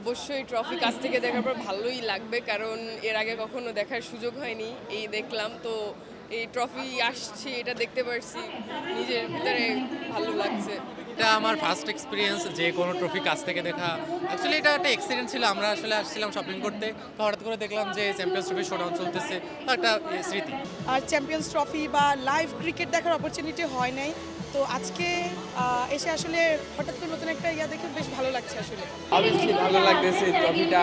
অবশ্যই ট্রফি কাছ থেকে দেখার পর ভালোই লাগবে, কারণ এর আগে কখনো দেখার সুযোগ হয়নি, এই দেখলাম, তো এই ট্রফি আসছে, এটা দেখতে পারছি, নিজের ভিতরে ভালো লাগছে। এটা আমার ফার্স্ট এক্সপিরিয়েন্স যে কোনো ট্রফি কাছ থেকে দেখা। অ্যাকচুয়ালি এটা একটা এক্সপিরিয়েন্স ছিল আমরা আসলে আসছিলাম শপিং করতে। তো হঠাৎ করে দেখলাম যে চ্যাম্পিয়ন্স ট্রফি শোডাউন চলতেছে। তো একটা স্মৃতি। আর চ্যাম্পিয়ন্স ট্রফি বা লাইভ ক্রিকেট দেখার অপরচুনিটি হয় নাই। তো আজকে আহ, এসে আসলে হঠাৎ করে নতুন একটা ইয়া দেখে বেশ ভালো লাগছে আসলে। অবভিয়াসলি ভালো লাগতেছে ট্রফিটা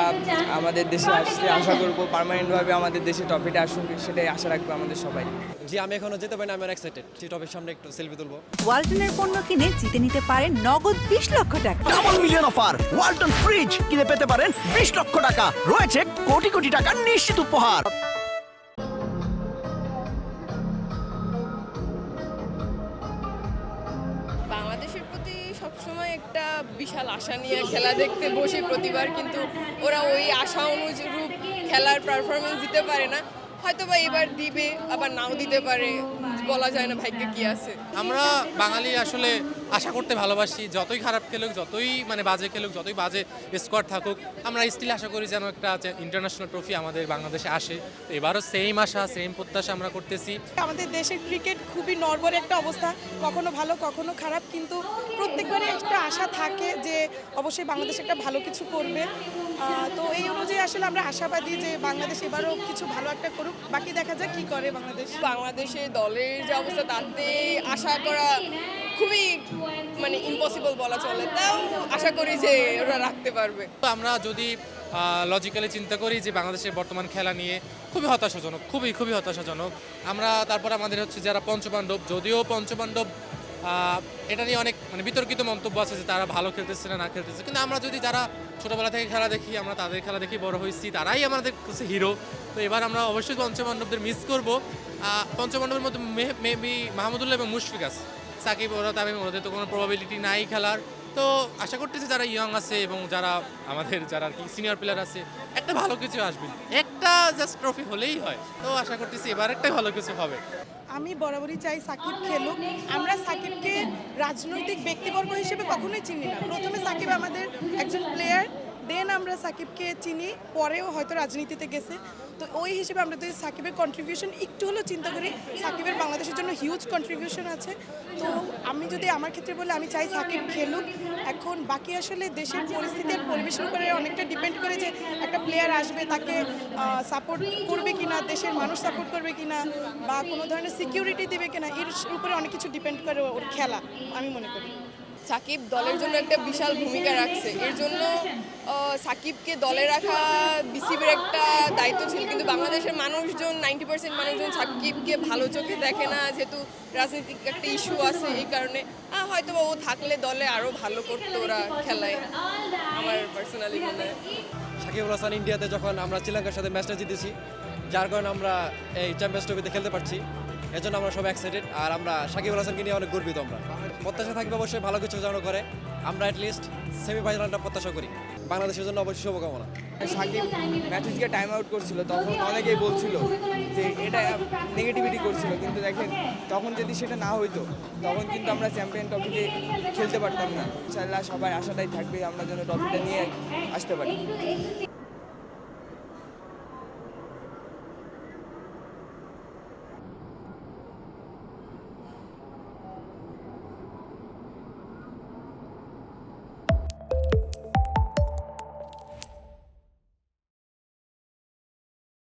আমাদের দেশে আসছে। আশা করব পার্মানেন্টভাবে আমাদের দেশে ট্রফিটা আসুক সেটাই আশা রাখব আমাদের সবাই। জি আমি এখনও যেতে পারি না আমি এক্সাইটেড টি টপের সামনে একটু সেলফি তুলবো। ওয়ালটনের পণ্য কিনে জিতে নিতে পারেন নগদ বিশ লক্ষ টাকা। Double million offer Walton fridge কিনে পেতে পারেন বিশ লক্ষ টাকা। রয়েছে কোটি কোটি টাকার নিশ্চিত উপহার। বাংলাদেশের প্রতি সবসময় একটা বিশাল আশা নিয়ে খেলা দেখতে বসে প্রতিবার কিন্তু ওরা ওই আশা অনুরূপ খেলার পারফরমেন্স দিতে পারে না। হয়তো বা এবার দিবে আবার নাও দিতে পারে। বলা যায় না ভাগ্যে কি আছে। আমরা বাঙালি আসলে আশা করতে ভালোবাসি যতই খারাপ খেলুক যতই মানে বাজে খেলুক যতই বাজে স্কোয়াড থাকুক আমরা স্টিল আশা করি যেন একটা ইন্টারন্যাশনাল ট্রফি আমাদের বাংলাদেশে আসে। তো এবারও সেম আশা সেম প্রত্যাশা আমরা করতেছি। আমাদের দেশের ক্রিকেট খুবই নড়বড়ে একটা অবস্থা কখনো ভালো কখনো খারাপ কিন্তু প্রত্যেকবারই একটা আশা থাকে যে অবশ্যই বাংলাদেশ একটা ভালো কিছু করবে। তো এই আসলে আমরা আশাবাদী যে বাংলাদেশ এবারও কিছু ভালো একটা করুক। বাকি দেখা যাক কি করে বাংলাদেশ। বাংলাদেশে দলের যে অবস্থা তাতে আশা করা খুবই মানে ইম্পসিবল বলা চলে। তাও আশা করি যে ওরা রাখতে পারবে। তো আমরা যদি লজিক্যালি চিন্তা করি যে বাংলাদেশের বর্তমান খেলা নিয়ে খুবই হতাশাজনক খুবই খুবই হতাশাজনক। আমরা তারপর আমাদের হচ্ছে যারা পঞ্চপাণ্ডব যদিও পঞ্চপাণ্ডব এটা নিয়ে অনেক মানে বিতর্কিত মন্তব্য আছে যে তারা ভালো খেলতেছে না না খেলতেছে। কিন্তু আমরা যদি যারা ছোটোবেলা থেকে খেলা দেখি আমরা তাদের খেলা দেখি বড় হয়েছি তারাই আমাদের কাছে হিরো তো এবার আমরা অবশ্যই পঞ্চপাণ্ডবদের মিস করব। আহ, পঞ্চপাণ্ডবের মধ্যে মেবি মাহমুদুল্লাহ এবং মুশফিক আছে। সাকিব ওরা তামিম ওদের তো কোনো প্রবাবিলিটি নাই খেলার। তো আশা করতেছি যারা ইয়ং আছে এবং যারা আমাদের যারা আর কি সিনিয়র প্লেয়ার আছে একটা ভালো কিছু আসবে। একটা জাস্ট ট্রফি হলেই হয়। তো আশা করতেছি এবার একটা ভালো কিছু হবে। আমি বরাবরই চাই সাকিব খেলুক। আমরা সাকিবকে রাজনৈতিক ব্যক্তিবর্গ হিসেবে কখনোই চিনি না। প্রথমে সাকিব আমাদের একজন প্লেয়ার দেন আমরা সাকিবকে চিনি, পরেও হয়তো রাজনীতিতে গেছে। তো ওই হিসেবে আমরা যদি সাকিবের কন্ট্রিবিউশন একটু হলেও চিন্তা করি, সাকিবের বাংলাদেশের জন্য হিউজ কন্ট্রিবিউশন আছে। তো আমি যদি আমার ক্ষেত্রে বলে, আমি চাই সাকিব খেলুক। এখন বাকি আসলে দেশের পরিস্থিতি আর পরিবেশের উপরে অনেকটা ডিপেন্ড করে যে একটা প্লেয়ার আসবে, তাকে সাপোর্ট করবে কিনা, দেশের মানুষ সাপোর্ট করবে কিনা, বা কোনো ধরনের সিকিউরিটি দিবে কিনা, এর উপরে অনেক কিছু ডিপেন্ড করে ওর খেলা, আমি মনে করি। সাকিব দলের জন্য একটা বিশাল ভূমিকা রাখছে। এর জন্য সাকিবকে দলে রাখা বিসিবির একটা দায়িত্ব ছিল। কিন্তু বাংলাদেশের মানুষজন নাইনটি পার্সেন্ট মানুষজন সাকিবকে ভালো চোখে দেখে না। যেহেতু রাজনৈতিক একটা ইস্যু আছে এই কারণে হয়তো ও থাকলে দলে আরও ভালো করতো ওরা খেলায়, আমার পার্সোনালি মনে হয়। সাকিবুল হাসান ইন্ডিয়াতে যখন আমরা শ্রীলঙ্কার সাথে ম্যাচটা জিতেছি, যার কারণে আমরা এই চ্যাম্পিয়ন্স ট্রফিতে খেলতে পারছি। এর জন্য আমরা সব এক্সাইটেড আর আমরা সাকিবুল হাসানকে নিয়ে অনেক গর্বিত আমরা। প্রত্যাশা থাকবে অবশ্যই ভালো কিছু যেন করে। আমরা অ্যাটলিস্ট সেমিফাইনালটা প্রত্যাশা করি। বাংলাদেশের জন্য অবশ্যই শুভকামনা। সাকিব ম্যাচে গিয়ে টাইম আউট করছিল, তখন অনেকেই বলছিল যে এটা নেগেটিভিটি করছিল। কিন্তু দেখেন, তখন যদি সেটা না হইতো, তখন কিন্তু আমরা চ্যাম্পিয়ন ট্রফিতে খেলতে পারতাম না। ইনশাল্লাহ সবাই আশাটাই থাকবে আমরা যেন ট্রফিটা নিয়ে আসতে পারি।